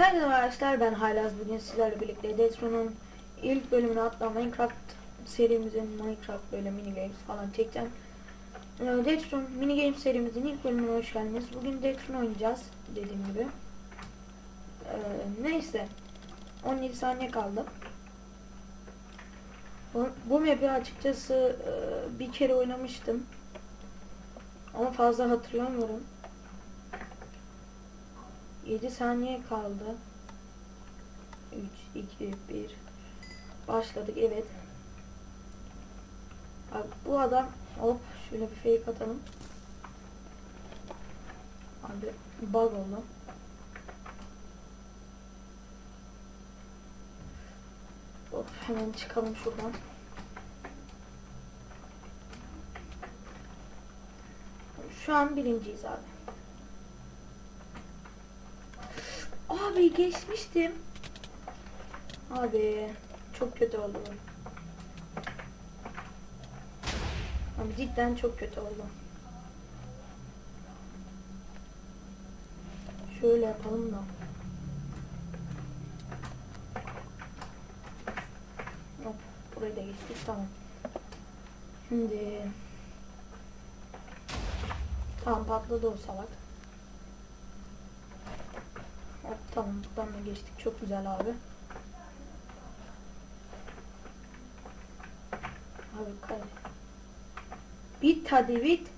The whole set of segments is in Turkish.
Herkese arkadaşlar ben Haylaz bugün sizlerle birlikte Detron'un ilk bölümünü hatta Minecraft serimizin Minecraft böyle mini games falan çekeceğim. Ee, Detron mini games serimizin ilk bölümüne hoş geldiniz. Bugün Detron oynayacağız dediğim gibi. Ee, neyse 17 saniye kaldı. Bu, bu map'i açıkçası e, bir kere oynamıştım. Ama fazla hatırlamıyorum. 7 saniye kaldı. 3, 2, 1. Başladık evet. Abi bu adam hop şöyle bir fake atalım. Abi bug oldu. Hop hemen çıkalım şuradan. Şu an birinciyiz abi. Abi geçmiştim. Abi çok kötü oldu. Abi cidden çok kötü oldu. Şöyle yapalım da. Hop burayı da geçtik tamam. Şimdi tam patladı o salak. Hop, tamam buradan da geçtik. Çok güzel abi. Abi kay. Bit hadi bit.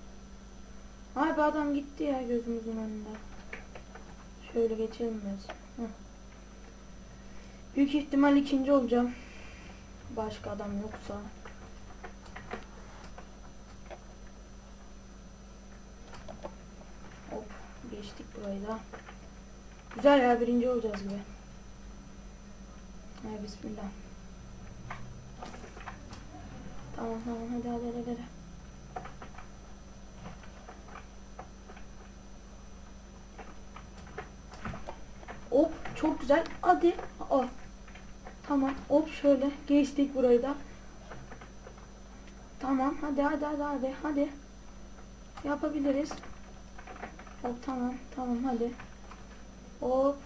Abi adam gitti ya gözümüzün önünde. Şöyle geçelim biz. Heh. Büyük ihtimal ikinci olacağım. Başka adam yoksa. Hop geçtik burayı da. Güzel ya birinci olacağız gibi. Hay bismillah. Tamam tamam hadi hadi hadi. hadi. Hop çok güzel. Hadi. Oh. Tamam. Hop şöyle geçtik burayı da. Tamam. Hadi hadi hadi hadi. Hadi. Yapabiliriz. Hop tamam. Tamam hadi. Hop.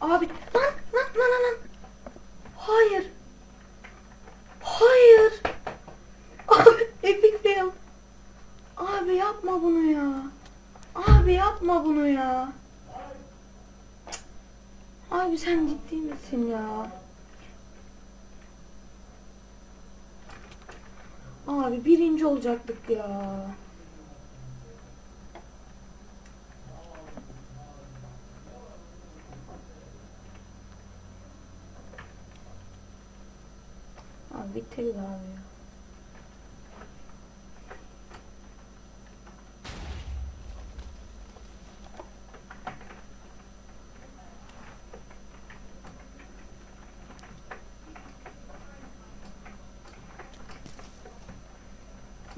Abi lan lan lan lan. Hayır. Hayır. Abi epic fail. Abi yapma bunu ya. Abi yapma bunu ya. Abi sen ciddi misin ya? Abi birinci olacaktık ya. Biteriz abi ya.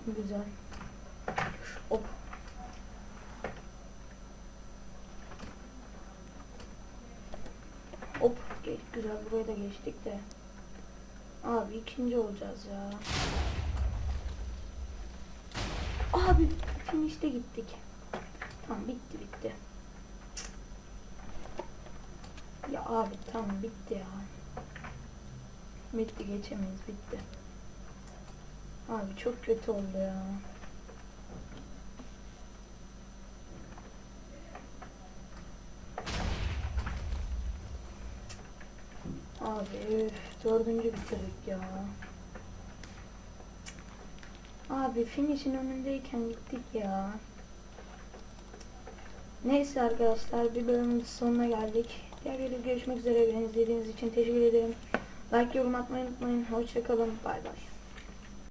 Güzel. Hop. Hop. Güzel buraya da geçtik de. Abi ikinci olacağız ya. Abi finişte gittik. Tamam bitti bitti. Ya abi tamam bitti ya. Bitti geçemeyiz bitti. Abi çok kötü oldu ya. Abi dördüncü bitirdik ya. Abi finish'in önündeyken gittik ya. Neyse arkadaşlar bir bölümün sonuna geldik. Diğer videoda görüşmek üzere. Beni izlediğiniz için teşekkür ederim. Like yorum atmayı unutmayın. Hoşçakalın. Bay bay.